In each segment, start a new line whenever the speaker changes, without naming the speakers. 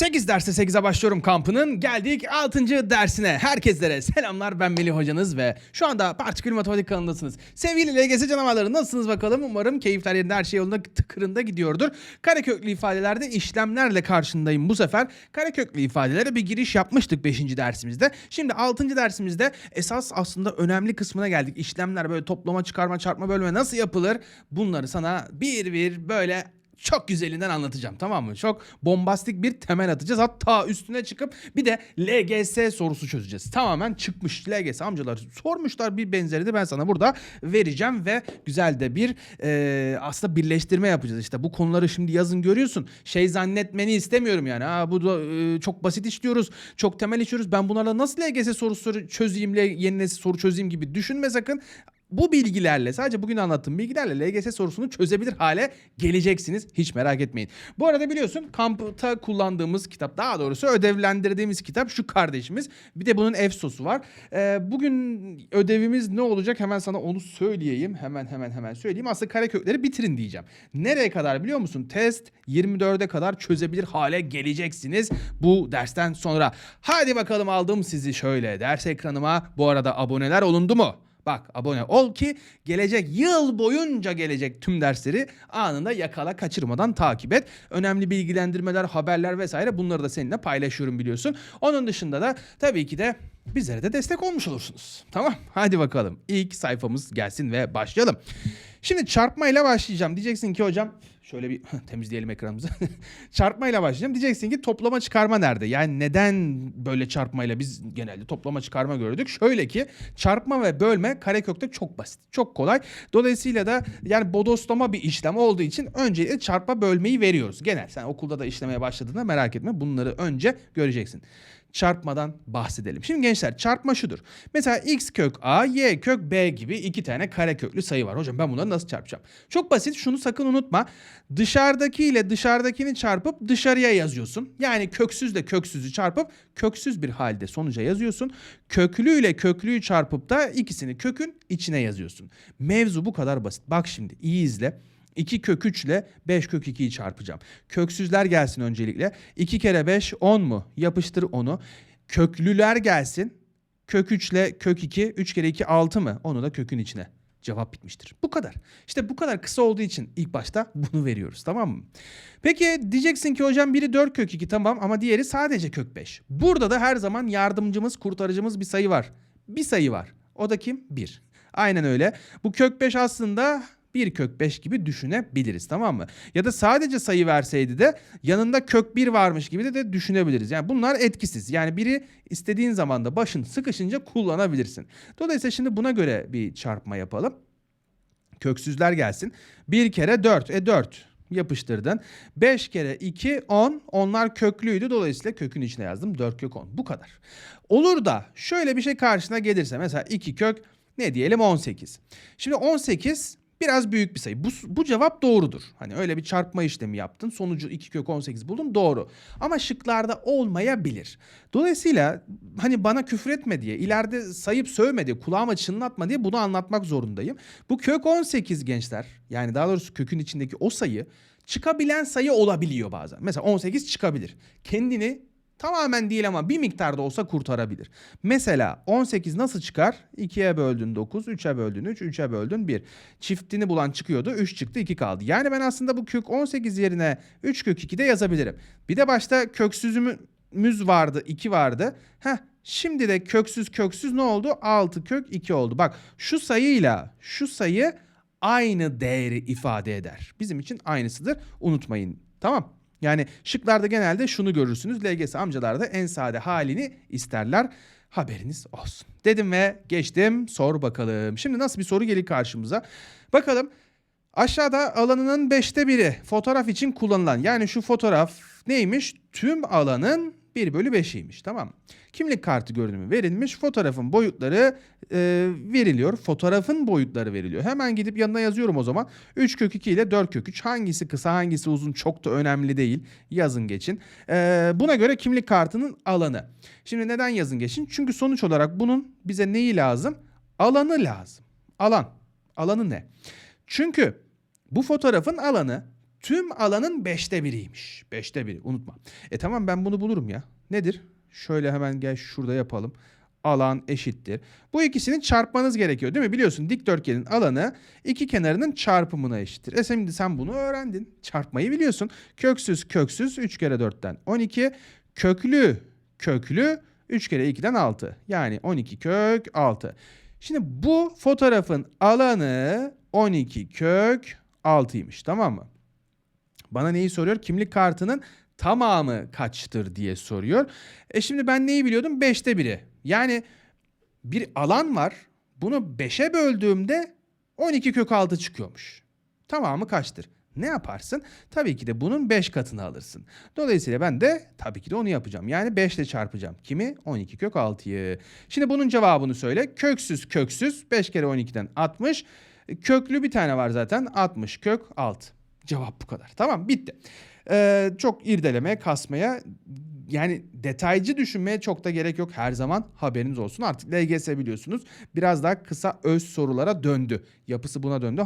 8 derse 8'e başlıyorum kampının. Geldik 6. dersine. Herkeslere selamlar ben Melih hocanız ve şu anda Partikül Matematik kanalındasınız. Sevgili LGS canavarları nasılsınız bakalım? Umarım keyifler yerinde her şey yolunda tıkırında gidiyordur. Kareköklü ifadelerde işlemlerle karşındayım bu sefer. Kareköklü ifadelere bir giriş yapmıştık 5. dersimizde. Şimdi 6. dersimizde esas aslında önemli kısmına geldik. İşlemler böyle toplama, çıkarma, çarpma, bölme nasıl yapılır? Bunları sana bir bir böyle çok güzelinden anlatacağım tamam mı? Çok bombastik bir temel atacağız. Hatta üstüne çıkıp bir de LGS sorusu çözeceğiz. Tamamen çıkmış LGS amcalar sormuşlar bir benzeri de ben sana burada vereceğim ve güzel de bir e, aslında birleştirme yapacağız. İşte bu konuları şimdi yazın görüyorsun. Şey zannetmeni istemiyorum yani. Ha, bu da e, çok basit işliyoruz. Çok temel işliyoruz. Ben bunlarla nasıl LGS sorusu çözeyim, yeni nesil soru çözeyim gibi düşünme sakın bu bilgilerle sadece bugün anlattığım bilgilerle LGS sorusunu çözebilir hale geleceksiniz. Hiç merak etmeyin. Bu arada biliyorsun kampta kullandığımız kitap daha doğrusu ödevlendirdiğimiz kitap şu kardeşimiz. Bir de bunun EFSO'su var. Ee, bugün ödevimiz ne olacak hemen sana onu söyleyeyim. Hemen hemen hemen söyleyeyim. Aslında karekökleri bitirin diyeceğim. Nereye kadar biliyor musun? Test 24'e kadar çözebilir hale geleceksiniz bu dersten sonra. Hadi bakalım aldım sizi şöyle ders ekranıma. Bu arada aboneler olundu mu? Bak abone ol ki gelecek yıl boyunca gelecek tüm dersleri anında yakala kaçırmadan takip et. Önemli bilgilendirmeler, haberler vesaire bunları da seninle paylaşıyorum biliyorsun. Onun dışında da tabii ki de bizlere de destek olmuş olursunuz. Tamam hadi bakalım ilk sayfamız gelsin ve başlayalım. Şimdi çarpmayla başlayacağım. Diyeceksin ki hocam şöyle bir temizleyelim ekranımızı. çarpmayla başlayacağım. Diyeceksin ki toplama çıkarma nerede? Yani neden böyle çarpmayla biz genelde toplama çıkarma gördük? Şöyle ki çarpma ve bölme karekökte çok basit. Çok kolay. Dolayısıyla da yani bodoslama bir işlem olduğu için öncelikle çarpma bölmeyi veriyoruz. Genel sen okulda da işlemeye başladığında merak etme bunları önce göreceksin çarpmadan bahsedelim. Şimdi gençler çarpma şudur. Mesela x kök a, y kök b gibi iki tane kareköklü sayı var. Hocam ben bunları nasıl çarpacağım? Çok basit şunu sakın unutma. Dışarıdaki ile dışarıdakini çarpıp dışarıya yazıyorsun. Yani köksüzle köksüzü çarpıp köksüz bir halde sonuca yazıyorsun. Köklü ile köklüyü çarpıp da ikisini kökün içine yazıyorsun. Mevzu bu kadar basit. Bak şimdi iyi izle. 2 kök 3 ile 5 kök 2'yi çarpacağım. Köksüzler gelsin öncelikle. 2 kere 5 10 mu? Yapıştır onu. Köklüler gelsin. Kök 3 ile kök 2 3 kere 2 6 mı? Onu da kökün içine. Cevap bitmiştir. Bu kadar. İşte bu kadar kısa olduğu için ilk başta bunu veriyoruz tamam mı? Peki diyeceksin ki hocam biri 4 kök 2 tamam ama diğeri sadece kök 5. Burada da her zaman yardımcımız, kurtarıcımız bir sayı var. Bir sayı var. O da kim? 1. Aynen öyle. Bu kök 5 aslında 1 kök 5 gibi düşünebiliriz tamam mı? Ya da sadece sayı verseydi de yanında kök 1 varmış gibi de, de düşünebiliriz. Yani bunlar etkisiz. Yani biri istediğin zaman da başın sıkışınca kullanabilirsin. Dolayısıyla şimdi buna göre bir çarpma yapalım. Köksüzler gelsin. 1 kere 4. E 4 yapıştırdın. 5 kere 2 10. Onlar köklüydü. Dolayısıyla kökün içine yazdım. 4 kök 10. Bu kadar. Olur da şöyle bir şey karşına gelirse mesela 2 kök ne diyelim 18. Şimdi 18 biraz büyük bir sayı. Bu, bu cevap doğrudur. Hani öyle bir çarpma işlemi yaptın. Sonucu 2 kök 18 buldun doğru. Ama şıklarda olmayabilir. Dolayısıyla hani bana küfür etme diye, ileride sayıp sövme diye, kulağıma çınlatma diye bunu anlatmak zorundayım. Bu kök 18 gençler yani daha doğrusu kökün içindeki o sayı çıkabilen sayı olabiliyor bazen. Mesela 18 çıkabilir. Kendini Tamamen değil ama bir miktarda olsa kurtarabilir. Mesela 18 nasıl çıkar? 2'ye böldün 9, 3'e böldün 3, 3'e böldün 1. Çiftini bulan çıkıyordu, 3 çıktı 2 kaldı. Yani ben aslında bu kök 18 yerine 3 kök 2 de yazabilirim. Bir de başta köksüzümüz vardı, 2 vardı. Heh, şimdi de köksüz köksüz ne oldu? 6 kök 2 oldu. Bak şu sayıyla şu sayı aynı değeri ifade eder. Bizim için aynısıdır. Unutmayın. Tamam. Yani şıklarda genelde şunu görürsünüz. LGS amcalar da en sade halini isterler. Haberiniz olsun. Dedim ve geçtim. Sor bakalım. Şimdi nasıl bir soru gelir karşımıza? Bakalım. Aşağıda alanının beşte biri fotoğraf için kullanılan. Yani şu fotoğraf neymiş? Tüm alanın 1 bölü 5'iymiş tamam Kimlik kartı görünümü verilmiş. Fotoğrafın boyutları e, veriliyor. Fotoğrafın boyutları veriliyor. Hemen gidip yanına yazıyorum o zaman. 3 kök 2 ile 4 kök 3. Hangisi kısa hangisi uzun çok da önemli değil. Yazın geçin. E, buna göre kimlik kartının alanı. Şimdi neden yazın geçin? Çünkü sonuç olarak bunun bize neyi lazım? Alanı lazım. Alan. Alanı ne? Çünkü bu fotoğrafın alanı tüm alanın beşte biriymiş. Beşte biri unutma. E tamam ben bunu bulurum ya. Nedir? Şöyle hemen gel şurada yapalım. Alan eşittir. Bu ikisini çarpmanız gerekiyor değil mi? Biliyorsun dikdörtgenin alanı iki kenarının çarpımına eşittir. E şimdi sen bunu öğrendin. Çarpmayı biliyorsun. Köksüz köksüz 3 kere 4'ten 12. Köklü köklü 3 kere 2'den 6. Yani 12 kök 6. Şimdi bu fotoğrafın alanı 12 kök 6'ymış tamam mı? Bana neyi soruyor? Kimlik kartının tamamı kaçtır diye soruyor. E şimdi ben neyi biliyordum? 5'te biri. Yani bir alan var. Bunu 5'e böldüğümde 12 kök 6 çıkıyormuş. Tamamı kaçtır? Ne yaparsın? Tabii ki de bunun 5 katını alırsın. Dolayısıyla ben de tabii ki de onu yapacağım. Yani 5 ile çarpacağım. Kimi? 12 kök 6'yı. Şimdi bunun cevabını söyle. Köksüz köksüz 5 kere 12'den 60. Köklü bir tane var zaten. 60 kök 6. Cevap bu kadar. Tamam bitti. Ee, çok irdelemeye, kasmaya yani detaycı düşünmeye çok da gerek yok her zaman haberiniz olsun. Artık LGS biliyorsunuz biraz daha kısa öz sorulara döndü. Yapısı buna döndü.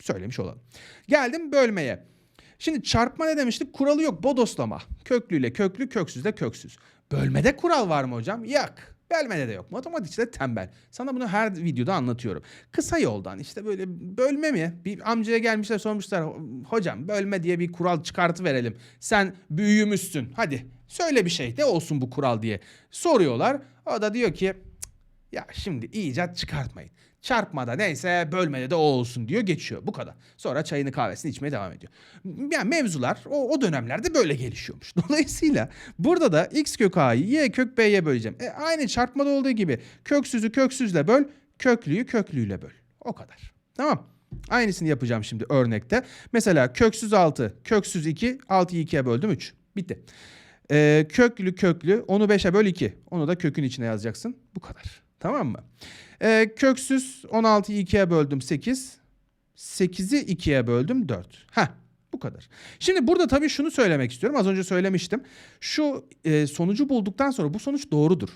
Söylemiş olalım. Geldim bölmeye. Şimdi çarpma ne demiştik? Kuralı yok. Bodoslama. Köklüyle köklü, köksüzle köksüz. Bölmede kural var mı hocam? Yok. Bölmede de yok. Matematikçi de tembel. Sana bunu her videoda anlatıyorum. Kısa yoldan işte böyle bölme mi? Bir amcaya gelmişler sormuşlar. Hocam bölme diye bir kural çıkartı verelim. Sen büyüğümüzsün. Hadi söyle bir şey. Ne olsun bu kural diye soruyorlar. O da diyor ki "Cık, ya şimdi icat çıkartmayın. Çarpmada neyse bölmede de o olsun diyor geçiyor. Bu kadar. Sonra çayını kahvesini içmeye devam ediyor. Yani mevzular o, o dönemlerde böyle gelişiyormuş. Dolayısıyla burada da x kök a'yı y kök b'ye böleceğim. E, aynı çarpmada olduğu gibi köksüzü köksüzle böl, köklüyü köklüyle böl. O kadar. Tamam. Aynısını yapacağım şimdi örnekte. Mesela köksüz 6, köksüz 2, 6'yı 2'ye böldüm 3. Bitti. Ee, köklü köklü onu 5'e böl 2. Onu da kökün içine yazacaksın. Bu kadar. Tamam mı? Ee, köksüz 16'yı 2'ye böldüm 8. 8'i 2'ye böldüm 4. Heh bu kadar. Şimdi burada tabii şunu söylemek istiyorum. Az önce söylemiştim. Şu e, sonucu bulduktan sonra bu sonuç doğrudur.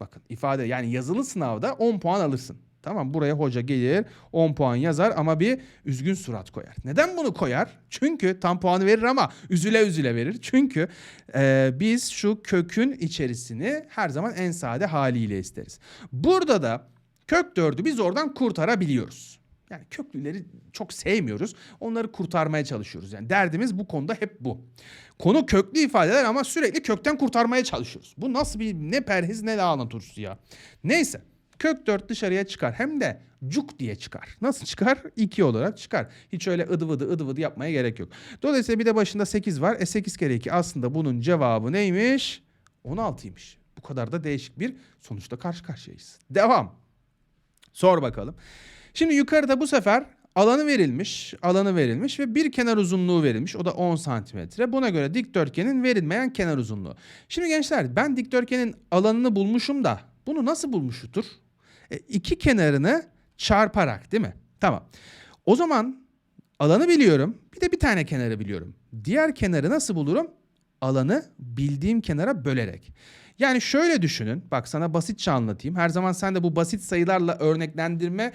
Bakın ifade yani yazılı sınavda 10 puan alırsın. Tamam buraya hoca gelir 10 puan yazar ama bir üzgün surat koyar. Neden bunu koyar? Çünkü tam puanı verir ama üzüle üzüle verir. Çünkü e, biz şu kökün içerisini her zaman en sade haliyle isteriz. Burada da kök 4'ü biz oradan kurtarabiliyoruz. Yani köklüleri çok sevmiyoruz. Onları kurtarmaya çalışıyoruz. Yani derdimiz bu konuda hep bu. Konu köklü ifadeler ama sürekli kökten kurtarmaya çalışıyoruz. Bu nasıl bir ne perhiz ne turşusu ya. Neyse. Kök 4 dışarıya çıkar. Hem de cuk diye çıkar. Nasıl çıkar? 2 olarak çıkar. Hiç öyle ıdı vıdı ıdı vıdı yapmaya gerek yok. Dolayısıyla bir de başında 8 var. E 8 kere 2 aslında bunun cevabı neymiş? 16'ymış. Bu kadar da değişik bir sonuçta karşı karşıyayız. Devam. Sor bakalım. Şimdi yukarıda bu sefer alanı verilmiş, alanı verilmiş ve bir kenar uzunluğu verilmiş. O da 10 santimetre. Buna göre dikdörtgenin verilmeyen kenar uzunluğu. Şimdi gençler ben dikdörtgenin alanını bulmuşum da bunu nasıl bulmuşudur? E, iki kenarını çarparak değil mi? Tamam. O zaman alanı biliyorum. Bir de bir tane kenarı biliyorum. Diğer kenarı nasıl bulurum? Alanı bildiğim kenara bölerek. Yani şöyle düşünün. Bak sana basitçe anlatayım. Her zaman sen de bu basit sayılarla örneklendirme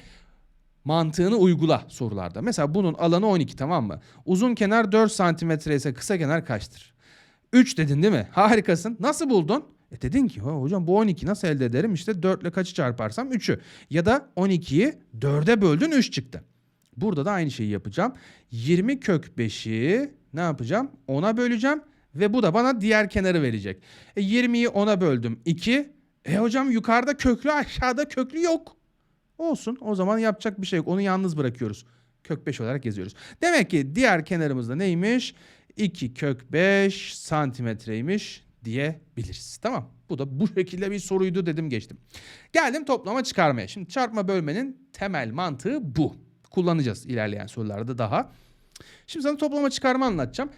mantığını uygula sorularda. Mesela bunun alanı 12 tamam mı? Uzun kenar 4 santimetre ise kısa kenar kaçtır? 3 dedin değil mi? Harikasın. Nasıl buldun? E dedin ki "Ha hocam bu 12 nasıl elde ederim? İşte 4 ile kaçı çarparsam 3'ü. Ya da 12'yi 4'e böldün 3 çıktı. Burada da aynı şeyi yapacağım. 20 kök 5'i ne yapacağım? 10'a böleceğim ve bu da bana diğer kenarı verecek. E 20'yi 10'a böldüm 2. E hocam yukarıda köklü aşağıda köklü yok. Olsun o zaman yapacak bir şey yok. Onu yalnız bırakıyoruz. Kök 5 olarak yazıyoruz. Demek ki diğer kenarımızda neymiş? 2 kök 5 santimetreymiş diyebiliriz. Tamam. Bu da bu şekilde bir soruydu dedim geçtim. Geldim toplama çıkarmaya. Şimdi çarpma bölmenin temel mantığı bu. Kullanacağız ilerleyen sorularda daha. Şimdi sana toplama çıkarma anlatacağım.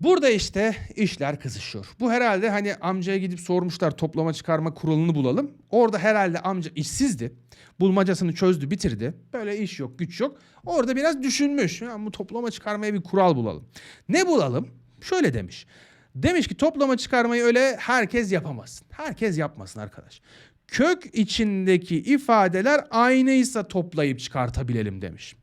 Burada işte işler kızışıyor. Bu herhalde hani amcaya gidip sormuşlar toplama çıkarma kuralını bulalım. Orada herhalde amca işsizdi. Bulmacasını çözdü bitirdi. Böyle iş yok güç yok. Orada biraz düşünmüş. Ya bu toplama çıkarmaya bir kural bulalım. Ne bulalım? Şöyle demiş. Demiş ki toplama çıkarmayı öyle herkes yapamasın. Herkes yapmasın arkadaş. Kök içindeki ifadeler aynıysa toplayıp çıkartabilelim demiş.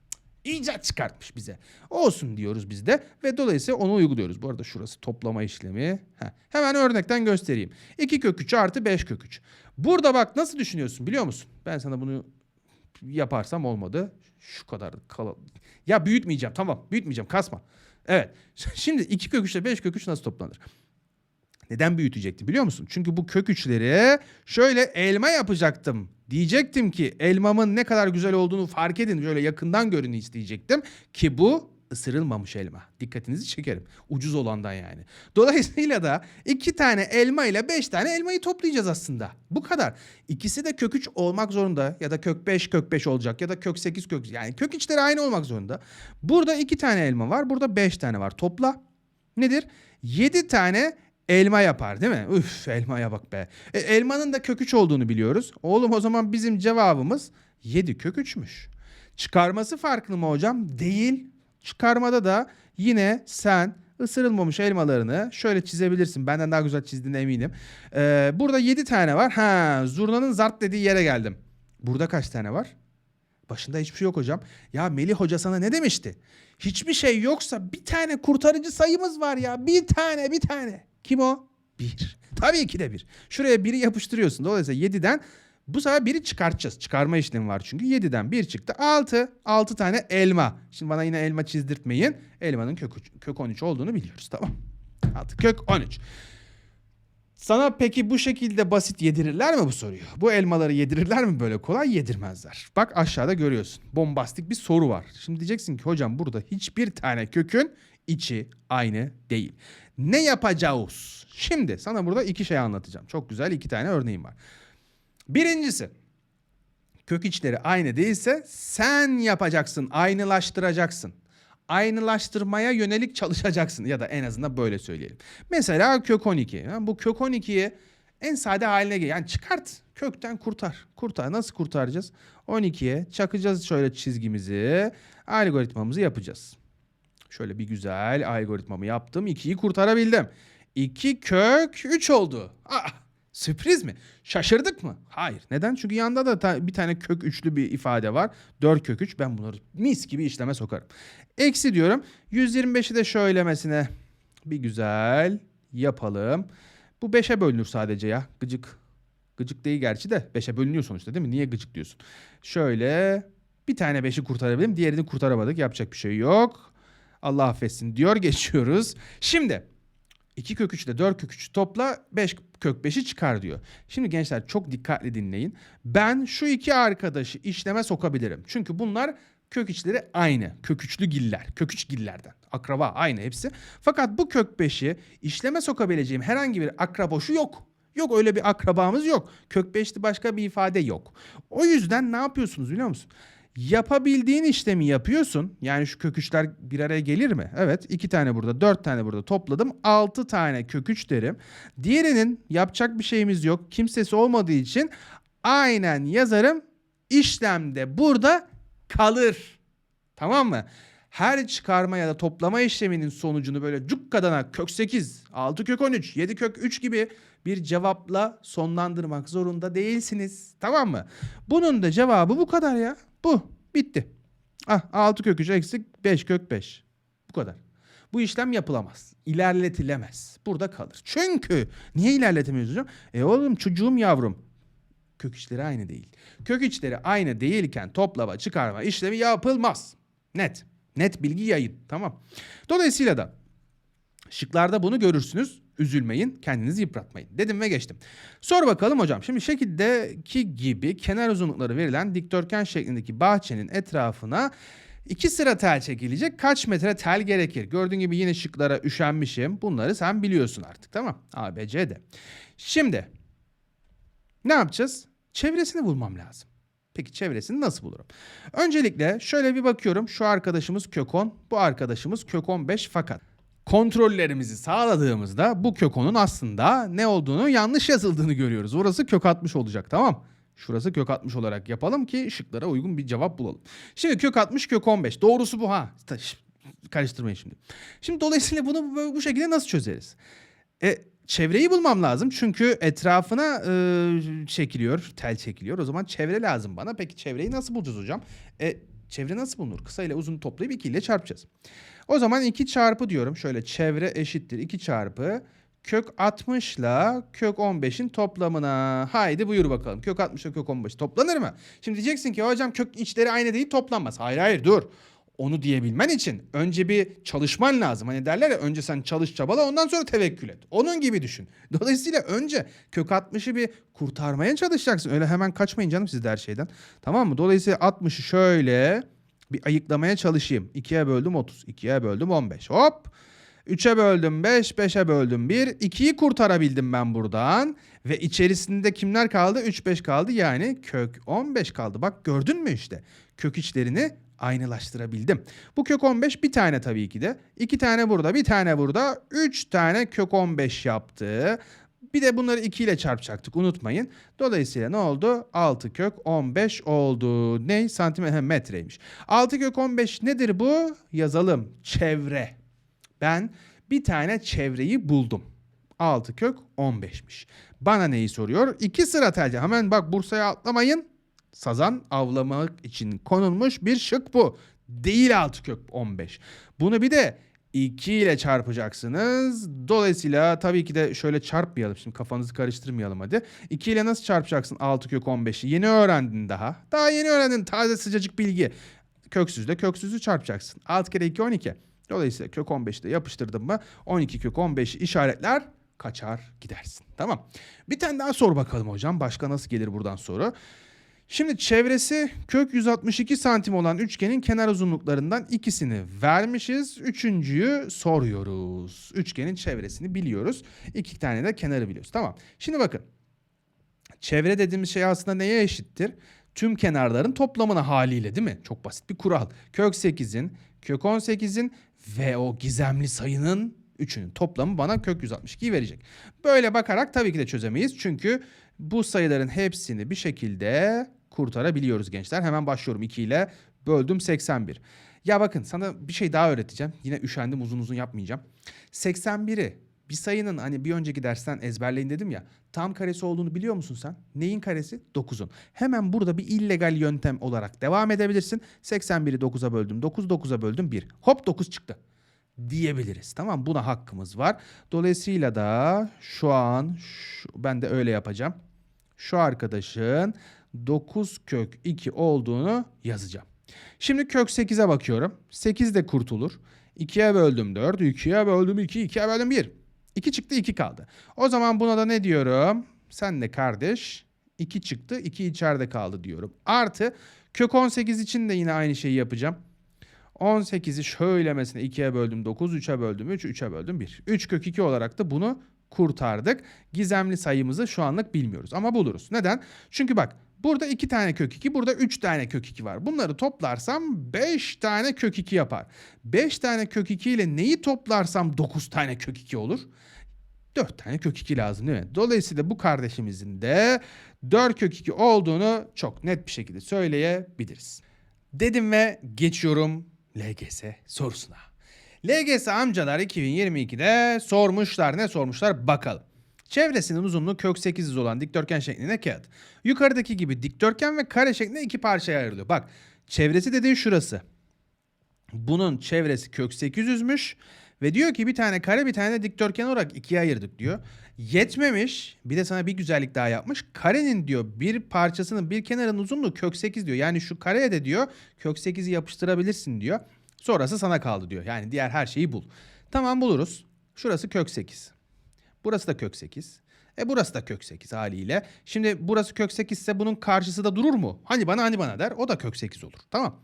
icat çıkartmış bize. Olsun diyoruz biz de ve dolayısıyla onu uyguluyoruz. Bu arada şurası toplama işlemi. Heh, Hemen örnekten göstereyim. 2 kök 3 artı 5 kök 3. Burada bak nasıl düşünüyorsun biliyor musun? Ben sana bunu yaparsam olmadı. Şu kadar kal. Ya büyütmeyeceğim tamam büyütmeyeceğim kasma. Evet şimdi 2 kök 3 ile 5 kök 3 nasıl toplanır? Neden büyütecektim biliyor musun? Çünkü bu kök üçleri şöyle elma yapacaktım. Diyecektim ki elmamın ne kadar güzel olduğunu fark edin. Şöyle yakından görün isteyecektim. Ki bu ısırılmamış elma. Dikkatinizi çekerim. Ucuz olandan yani. Dolayısıyla da iki tane elma ile beş tane elmayı toplayacağız aslında. Bu kadar. İkisi de kök 3 olmak zorunda. Ya da kök 5 kök 5 olacak. Ya da kök 8 kök yani kök içleri aynı olmak zorunda. Burada iki tane elma var. Burada beş tane var. Topla. Nedir? 7 tane elma yapar değil mi? Üf elmaya bak be. E, elmanın da kök 3 olduğunu biliyoruz. Oğlum o zaman bizim cevabımız 7 kök 3'müş. Çıkarması farklı mı hocam? Değil. Çıkarmada da yine sen ısırılmamış elmalarını şöyle çizebilirsin. Benden daha güzel çizdiğine eminim. Ee, burada 7 tane var. Ha, zurnanın zart dediği yere geldim. Burada kaç tane var? Başında hiçbir şey yok hocam. Ya Melih Hoca sana ne demişti? Hiçbir şey yoksa bir tane kurtarıcı sayımız var ya. Bir tane bir tane. Kim o? Bir. Tabii ki de bir. Şuraya biri yapıştırıyorsun. Dolayısıyla 7'den bu sefer biri çıkartacağız. Çıkarma işlemi var çünkü. 7'den 1 çıktı. 6. 6 tane elma. Şimdi bana yine elma çizdirtmeyin. Elmanın kök, kök 13 olduğunu biliyoruz. Tamam. 6 kök 13. Sana peki bu şekilde basit yedirirler mi bu soruyu? Bu elmaları yedirirler mi böyle kolay? Yedirmezler. Bak aşağıda görüyorsun. Bombastik bir soru var. Şimdi diyeceksin ki hocam burada hiçbir tane kökün içi aynı değil. Ne yapacağız? Şimdi sana burada iki şey anlatacağım. Çok güzel iki tane örneğim var. Birincisi kök içleri aynı değilse sen yapacaksın, aynılaştıracaksın. Aynılaştırmaya yönelik çalışacaksın ya da en azından böyle söyleyelim. Mesela kök 12. Yani bu kök 12'yi en sade haline gel. Yani çıkart, kökten kurtar. Kurtar. Nasıl kurtaracağız? 12'ye çakacağız şöyle çizgimizi, algoritmamızı yapacağız. Şöyle bir güzel algoritmamı yaptım. 2'yi kurtarabildim. 2 kök 3 oldu. Ah, sürpriz mi? Şaşırdık mı? Hayır. Neden? Çünkü yanında da ta- bir tane kök üçlü bir ifade var. 4 kök 3. Ben bunları mis gibi işleme sokarım. Eksi diyorum. 125'i de şöylemesine bir güzel yapalım. Bu 5'e bölünür sadece ya. Gıcık. Gıcık değil gerçi de 5'e bölünüyor sonuçta değil mi? Niye gıcık diyorsun? Şöyle bir tane 5'i kurtarabildim. Diğerini kurtaramadık. Yapacak bir şey yok. Allah affetsin diyor geçiyoruz. Şimdi 2 kök 3 ile 4 kök 3 topla 5 kök 5'i çıkar diyor. Şimdi gençler çok dikkatli dinleyin. Ben şu iki arkadaşı işleme sokabilirim. Çünkü bunlar kök içleri aynı. Kök üçlü giller. Kök üç gillerden. Akraba aynı hepsi. Fakat bu kök 5'i işleme sokabileceğim herhangi bir akraboşu yok. Yok öyle bir akrabamız yok. Kök 5'li başka bir ifade yok. O yüzden ne yapıyorsunuz biliyor musun? Yapabildiğin işlemi yapıyorsun. Yani şu kök üçler bir araya gelir mi? Evet. iki tane burada, dört tane burada topladım. Altı tane kök üç derim. Diğerinin yapacak bir şeyimiz yok. Kimsesi olmadığı için aynen yazarım. İşlemde burada kalır. Tamam mı? Her çıkarma ya da toplama işleminin sonucunu böyle cukkadana kök 8, 6 kök 13, 7 kök 3 gibi bir cevapla sonlandırmak zorunda değilsiniz. Tamam mı? Bunun da cevabı bu kadar ya. Bu. Bitti. Ah 6 kök 3 eksik 5 kök 5. Bu kadar. Bu işlem yapılamaz. İlerletilemez. Burada kalır. Çünkü niye ilerletemiyoruz hocam? E oğlum çocuğum yavrum. Kök içleri aynı değil. Kök içleri aynı değilken toplama çıkarma işlemi yapılmaz. Net. Net bilgi yayın. Tamam. Dolayısıyla da şıklarda bunu görürsünüz. Üzülmeyin, kendinizi yıpratmayın. Dedim ve geçtim. Sor bakalım hocam. Şimdi şekildeki gibi kenar uzunlukları verilen dikdörtgen şeklindeki bahçenin etrafına iki sıra tel çekilecek. Kaç metre tel gerekir? Gördüğün gibi yine şıklara üşenmişim. Bunları sen biliyorsun artık tamam. A, B, C, D. Şimdi ne yapacağız? Çevresini bulmam lazım. Peki çevresini nasıl bulurum? Öncelikle şöyle bir bakıyorum. Şu arkadaşımız kök 10, bu arkadaşımız kök 15 fakat kontrollerimizi sağladığımızda bu kök 10'un aslında ne olduğunu yanlış yazıldığını görüyoruz. Orası kök 60 olacak tamam. Şurası kök 60 olarak yapalım ki şıklara uygun bir cevap bulalım. Şimdi kök 60 kök 15 doğrusu bu ha. Karıştırmayın şimdi. Şimdi dolayısıyla bunu bu şekilde nasıl çözeriz? E, çevreyi bulmam lazım çünkü etrafına e, çekiliyor, tel çekiliyor. O zaman çevre lazım bana. Peki çevreyi nasıl bulacağız hocam? E, Çevre nasıl bulunur? Kısa ile uzun toplayıp 2 ile çarpacağız. O zaman 2 çarpı diyorum. Şöyle çevre eşittir 2 çarpı kök 60 ile kök 15'in toplamına. Haydi buyur bakalım. Kök 60 ile kök 15 toplanır mı? Şimdi diyeceksin ki hocam kök içleri aynı değil toplanmaz. Hayır hayır dur. Onu diyebilmen için önce bir çalışman lazım. Hani derler ya önce sen çalış çabala ondan sonra tevekkül et. Onun gibi düşün. Dolayısıyla önce kök 60'ı bir kurtarmaya çalışacaksın. Öyle hemen kaçmayın canım siz de her şeyden. Tamam mı? Dolayısıyla 60'ı şöyle bir ayıklamaya çalışayım. 2'ye böldüm 30. 2'ye böldüm 15. Hop. 3'e böldüm 5, 5'e böldüm 1. 2'yi kurtarabildim ben buradan. Ve içerisinde kimler kaldı? 3, 5 kaldı. Yani kök 15 kaldı. Bak gördün mü işte? Kök içlerini aynılaştırabildim. Bu kök 15 bir tane tabii ki de. 2 tane burada, bir tane burada. 3 tane kök 15 yaptı. Bir de bunları 2 ile çarpacaktık unutmayın. Dolayısıyla ne oldu? 6 kök 15 oldu. Ne? Santimetre metreymiş. 6 kök 15 nedir bu? Yazalım. Çevre. Ben bir tane çevreyi buldum. 6 kök 15'miş. Bana neyi soruyor? İki sıra telci. Hemen bak Bursa'ya atlamayın. Sazan avlamak için konulmuş bir şık bu. Değil 6 kök 15. Bunu bir de 2 ile çarpacaksınız. Dolayısıyla tabii ki de şöyle çarpmayalım. Şimdi kafanızı karıştırmayalım hadi. 2 ile nasıl çarpacaksın 6 kök 15'i? Yeni öğrendin daha. Daha yeni öğrendin. Taze sıcacık bilgi. Köksüzle köksüzü çarpacaksın. 6 kere 2 12. Dolayısıyla kök 15'i de yapıştırdım mı 12 kök 15 işaretler kaçar gidersin. Tamam. Bir tane daha sor bakalım hocam. Başka nasıl gelir buradan soru? Şimdi çevresi kök 162 santim olan üçgenin kenar uzunluklarından ikisini vermişiz. Üçüncüyü soruyoruz. Üçgenin çevresini biliyoruz. İki tane de kenarı biliyoruz. Tamam. Şimdi bakın. Çevre dediğimiz şey aslında neye eşittir? Tüm kenarların toplamına haliyle değil mi? Çok basit bir kural. Kök 8'in, kök 18'in ve o gizemli sayının üçünün toplamı bana kök 162'yi verecek. Böyle bakarak tabii ki de çözemeyiz. Çünkü bu sayıların hepsini bir şekilde kurtarabiliyoruz gençler. Hemen başlıyorum 2 ile böldüm 81. Ya bakın sana bir şey daha öğreteceğim. Yine üşendim uzun uzun yapmayacağım. 81'i bir sayının hani bir önceki dersten ezberleyin dedim ya. Tam karesi olduğunu biliyor musun sen? Neyin karesi? 9'un. Hemen burada bir illegal yöntem olarak devam edebilirsin. 81'i 9'a böldüm. 9 9'a böldüm 1. Hop 9 çıktı diyebiliriz. Tamam buna hakkımız var. Dolayısıyla da şu an şu, ben de öyle yapacağım. Şu arkadaşın 9 kök 2 olduğunu yazacağım. Şimdi kök 8'e bakıyorum. 8 de kurtulur. 2'ye böldüm 4, 2'ye böldüm 2, 2'ye böldüm 1. 2 çıktı 2 kaldı. O zaman buna da ne diyorum? Sen de kardeş 2 çıktı 2 içeride kaldı diyorum. Artı kök 18 için de yine aynı şeyi yapacağım. 18'i şöyle mesela 2'ye böldüm 9, 3'e böldüm 3, 3'e böldüm 1. 3 kök 2 olarak da bunu kurtardık. Gizemli sayımızı şu anlık bilmiyoruz ama buluruz. Neden? Çünkü bak burada 2 tane kök 2, burada 3 tane kök 2 var. Bunları toplarsam 5 tane kök 2 yapar. 5 tane kök 2 ile neyi toplarsam 9 tane kök 2 olur? 4 tane kök 2 lazım değil mi? Dolayısıyla bu kardeşimizin de 4 kök 2 olduğunu çok net bir şekilde söyleyebiliriz. Dedim ve geçiyorum LGS sorusuna. LGS amcalar 2022'de sormuşlar. Ne sormuşlar bakalım. Çevresinin uzunluğu kök 800 olan dikdörtgen şeklinde kağıt. Yukarıdaki gibi dikdörtgen ve kare şeklinde iki parçaya ayrılıyor. Bak çevresi dediği şurası. Bunun çevresi kök 800'müş. Ve diyor ki bir tane kare bir tane de dikdörtgen olarak ikiye ayırdık diyor. Yetmemiş bir de sana bir güzellik daha yapmış. Karenin diyor bir parçasının bir kenarının uzunluğu kök 8 diyor. Yani şu kareye de diyor kök 8'i yapıştırabilirsin diyor. Sonrası sana kaldı diyor. Yani diğer her şeyi bul. Tamam buluruz. Şurası kök 8. Burası da kök 8. E burası da kök 8 haliyle. Şimdi burası kök 8 ise bunun karşısı da durur mu? Hani bana hani bana der. O da kök 8 olur. Tamam.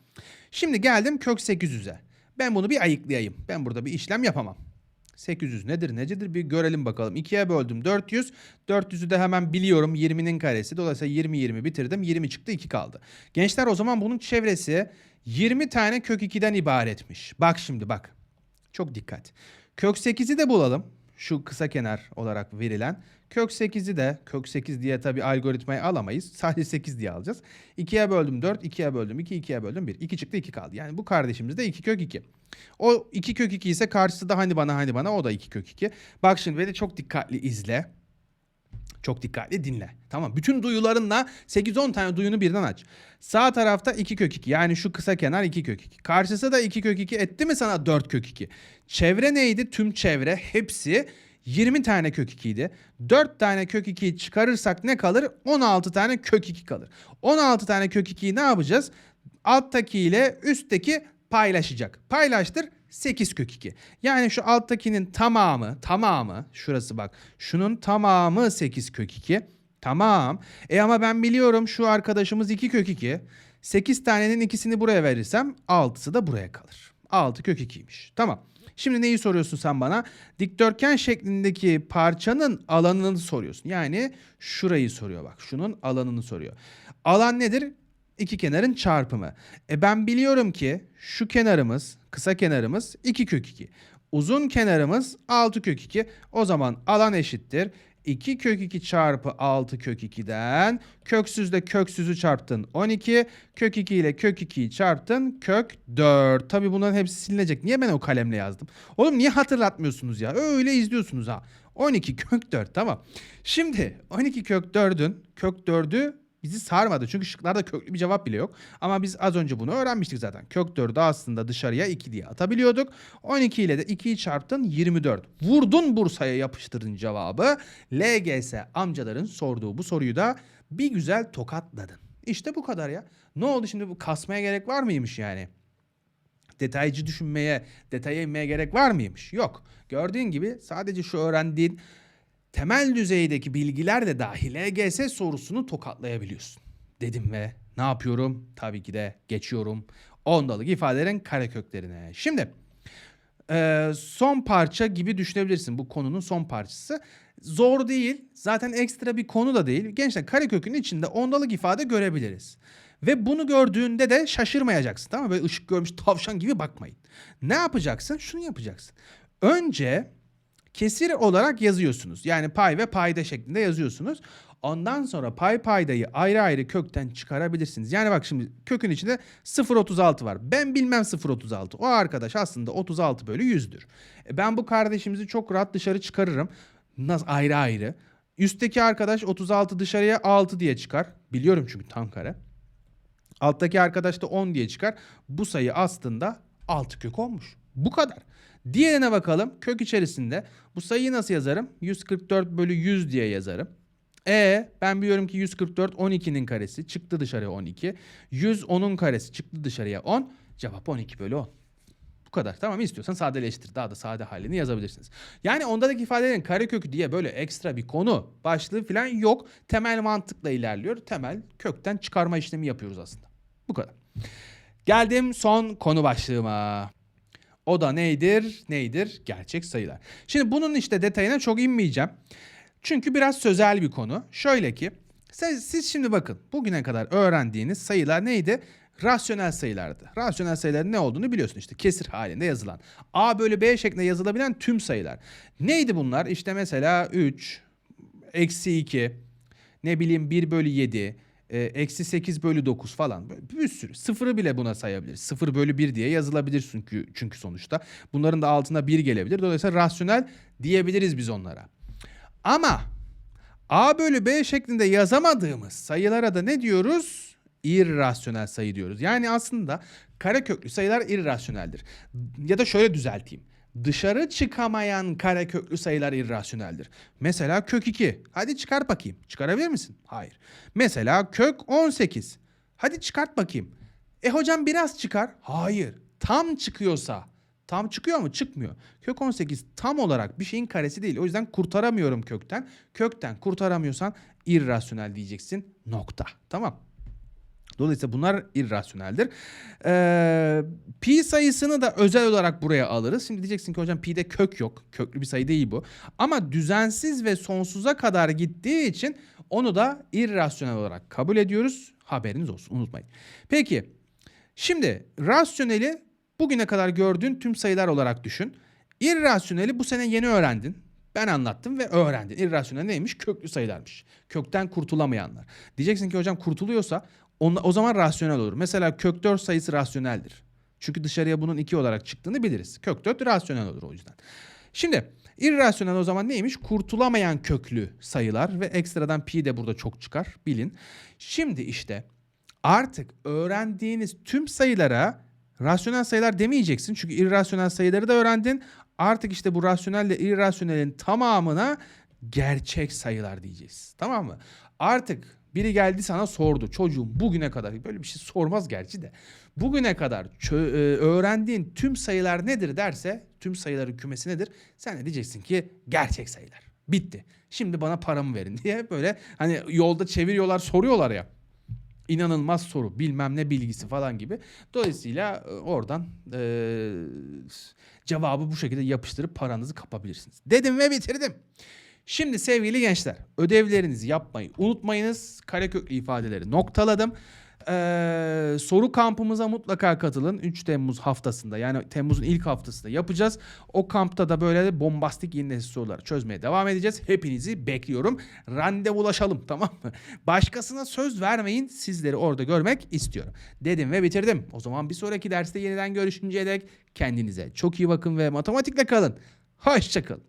Şimdi geldim kök 800'e. Ben bunu bir ayıklayayım. Ben burada bir işlem yapamam. 800 nedir necedir bir görelim bakalım. 2'ye böldüm 400. 400'ü de hemen biliyorum 20'nin karesi. Dolayısıyla 20 20 bitirdim. 20 çıktı 2 kaldı. Gençler o zaman bunun çevresi 20 tane kök 2'den ibaretmiş. Bak şimdi bak. Çok dikkat. Kök 8'i de bulalım. Şu kısa kenar olarak verilen. Kök 8'i de kök 8 diye tabi algoritmayı alamayız. Sadece 8 diye alacağız. 2'ye böldüm 4, 2'ye böldüm 2, 2'ye böldüm 1. 2 çıktı 2 kaldı. Yani bu kardeşimiz de 2 kök 2. O 2 kök 2 ise karşısı da hani bana hani bana o da 2 kök 2. Bak şimdi beni çok dikkatli izle. Çok dikkatli dinle. Tamam. Bütün duyularınla 8-10 tane duyunu birden aç. Sağ tarafta 2 kök 2. Yani şu kısa kenar 2 kök 2. Karşısı da 2 kök 2 etti mi sana 4 kök 2. Çevre neydi? Tüm çevre hepsi 20 tane kök 2 idi. 4 tane kök 2'yi çıkarırsak ne kalır? 16 tane kök 2 kalır. 16 tane kök 2'yi ne yapacağız? Alttaki ile üstteki paylaşacak. Paylaştır 8 kök 2. Yani şu alttakinin tamamı, tamamı, şurası bak. Şunun tamamı 8 kök 2. Tamam. E ama ben biliyorum şu arkadaşımız 2 kök 2. 8 tanenin ikisini buraya verirsem 6'sı da buraya kalır. 6 kök 2'ymiş. Tamam. Şimdi neyi soruyorsun sen bana? Dikdörtgen şeklindeki parçanın alanını soruyorsun. Yani şurayı soruyor bak. Şunun alanını soruyor. Alan nedir? İki kenarın çarpımı. E ben biliyorum ki şu kenarımız, kısa kenarımız 2 kök 2. Uzun kenarımız 6 kök 2. O zaman alan eşittir. 2 kök 2 çarpı 6 kök 2'den köksüzle köksüzü çarptın 12. Kök 2 ile kök 2'yi çarptın kök 4. Tabi bunların hepsi silinecek. Niye ben o kalemle yazdım? Oğlum niye hatırlatmıyorsunuz ya? Öyle izliyorsunuz ha. 12 kök 4 tamam. Şimdi 12 kök 4'ün kök 4'ü bizi sarmadı. Çünkü şıklarda köklü bir cevap bile yok. Ama biz az önce bunu öğrenmiştik zaten. Kök 4'ü aslında dışarıya 2 diye atabiliyorduk. 12 ile de 2'yi çarptın 24. Vurdun Bursa'ya yapıştırdın cevabı. LGS amcaların sorduğu bu soruyu da bir güzel tokatladın. İşte bu kadar ya. Ne oldu şimdi bu kasmaya gerek var mıymış yani? Detaycı düşünmeye, detaya inmeye gerek var mıymış? Yok. Gördüğün gibi sadece şu öğrendiğin temel düzeydeki bilgiler de dahil LGS sorusunu tokatlayabiliyorsun. Dedim ve ne yapıyorum? Tabii ki de geçiyorum ondalık ifadelerin kareköklerine. Şimdi e, son parça gibi düşünebilirsin bu konunun son parçası. Zor değil. Zaten ekstra bir konu da değil. Gençler karekökün içinde ondalık ifade görebiliriz. Ve bunu gördüğünde de şaşırmayacaksın. Tamam mı? Böyle ışık görmüş tavşan gibi bakmayın. Ne yapacaksın? Şunu yapacaksın. Önce kesir olarak yazıyorsunuz. Yani pay ve payda şeklinde yazıyorsunuz. Ondan sonra pay paydayı ayrı ayrı kökten çıkarabilirsiniz. Yani bak şimdi kökün içinde 0.36 var. Ben bilmem 0.36. O arkadaş aslında 36 bölü 100'dür. E ben bu kardeşimizi çok rahat dışarı çıkarırım. Nasıl ayrı ayrı. Üstteki arkadaş 36 dışarıya 6 diye çıkar. Biliyorum çünkü tam kare. Alttaki arkadaş da 10 diye çıkar. Bu sayı aslında 6 kök olmuş. Bu kadar. Diğerine bakalım. Kök içerisinde bu sayıyı nasıl yazarım? 144 bölü 100 diye yazarım. E ben biliyorum ki 144 12'nin karesi çıktı dışarıya 12. 100 10'un karesi çıktı dışarıya 10. Cevap 12 bölü 10. Bu kadar. Tamam istiyorsan sadeleştir. Daha da sade halini yazabilirsiniz. Yani ondaki ifadelerin karekökü diye böyle ekstra bir konu başlığı falan yok. Temel mantıkla ilerliyor. Temel kökten çıkarma işlemi yapıyoruz aslında. Bu kadar. Geldim son konu başlığıma. O da neydir? Neydir? Gerçek sayılar. Şimdi bunun işte detayına çok inmeyeceğim. Çünkü biraz sözel bir konu. Şöyle ki siz, siz şimdi bakın bugüne kadar öğrendiğiniz sayılar neydi? Rasyonel sayılardı. Rasyonel sayıların ne olduğunu biliyorsun işte kesir halinde yazılan. A bölü B şeklinde yazılabilen tüm sayılar. Neydi bunlar? İşte mesela 3, eksi 2, ne bileyim 1 bölü 7, e, eksi 8 bölü 9 falan. Bir sürü. Sıfırı bile buna sayabiliriz. 0 bölü 1 diye yazılabilir çünkü, çünkü sonuçta. Bunların da altına 1 gelebilir. Dolayısıyla rasyonel diyebiliriz biz onlara. Ama A bölü B şeklinde yazamadığımız sayılara da ne diyoruz? İrrasyonel sayı diyoruz. Yani aslında kareköklü sayılar irrasyoneldir. Ya da şöyle düzelteyim. Dışarı çıkamayan kareköklü sayılar irrasyoneldir. Mesela kök 2. Hadi çıkart bakayım. Çıkarabilir misin? Hayır. Mesela kök 18. Hadi çıkart bakayım. E hocam biraz çıkar. Hayır. Tam çıkıyorsa. Tam çıkıyor mu? Çıkmıyor. Kök 18 tam olarak bir şeyin karesi değil. O yüzden kurtaramıyorum kökten. Kökten kurtaramıyorsan irrasyonel diyeceksin. Nokta. Tamam. Dolayısıyla bunlar irrasyoneldir. Ee, pi sayısını da özel olarak buraya alırız. Şimdi diyeceksin ki hocam pi'de kök yok. Köklü bir sayı değil bu. Ama düzensiz ve sonsuza kadar gittiği için onu da irrasyonel olarak kabul ediyoruz. Haberiniz olsun unutmayın. Peki şimdi rasyoneli bugüne kadar gördüğün tüm sayılar olarak düşün. İrrasyoneli bu sene yeni öğrendin. Ben anlattım ve öğrendin. İrrasyonel neymiş? Köklü sayılarmış. Kökten kurtulamayanlar. Diyeceksin ki hocam kurtuluyorsa on, o zaman rasyonel olur. Mesela kök 4 sayısı rasyoneldir. Çünkü dışarıya bunun 2 olarak çıktığını biliriz. Kök 4 rasyonel olur o yüzden. Şimdi İrrasyonel o zaman neymiş? Kurtulamayan köklü sayılar ve ekstradan pi de burada çok çıkar bilin. Şimdi işte artık öğrendiğiniz tüm sayılara rasyonel sayılar demeyeceksin. Çünkü irrasyonel sayıları da öğrendin. Artık işte bu rasyonelle irrasyonelin tamamına gerçek sayılar diyeceğiz. Tamam mı? Artık biri geldi sana sordu. Çocuğum bugüne kadar böyle bir şey sormaz gerçi de. Bugüne kadar e, öğrendiğin tüm sayılar nedir derse tüm sayıların kümesi nedir? Sen de diyeceksin ki gerçek sayılar. Bitti. Şimdi bana paramı verin diye böyle hani yolda çeviriyorlar soruyorlar ya inanılmaz soru bilmem ne bilgisi falan gibi. Dolayısıyla e, oradan e, cevabı bu şekilde yapıştırıp paranızı kapabilirsiniz. Dedim ve bitirdim. Şimdi sevgili gençler ödevlerinizi yapmayı unutmayınız. Kareköklü ifadeleri noktaladım. Ee, soru kampımıza mutlaka katılın. 3 Temmuz haftasında yani Temmuz'un ilk haftasında yapacağız. O kampta da böyle bombastik yeni nesil soruları çözmeye devam edeceğiz. Hepinizi bekliyorum. Randevulaşalım tamam mı? Başkasına söz vermeyin. Sizleri orada görmek istiyorum. Dedim ve bitirdim. O zaman bir sonraki derste yeniden görüşünceye dek kendinize çok iyi bakın ve matematikle kalın. Hoşçakalın.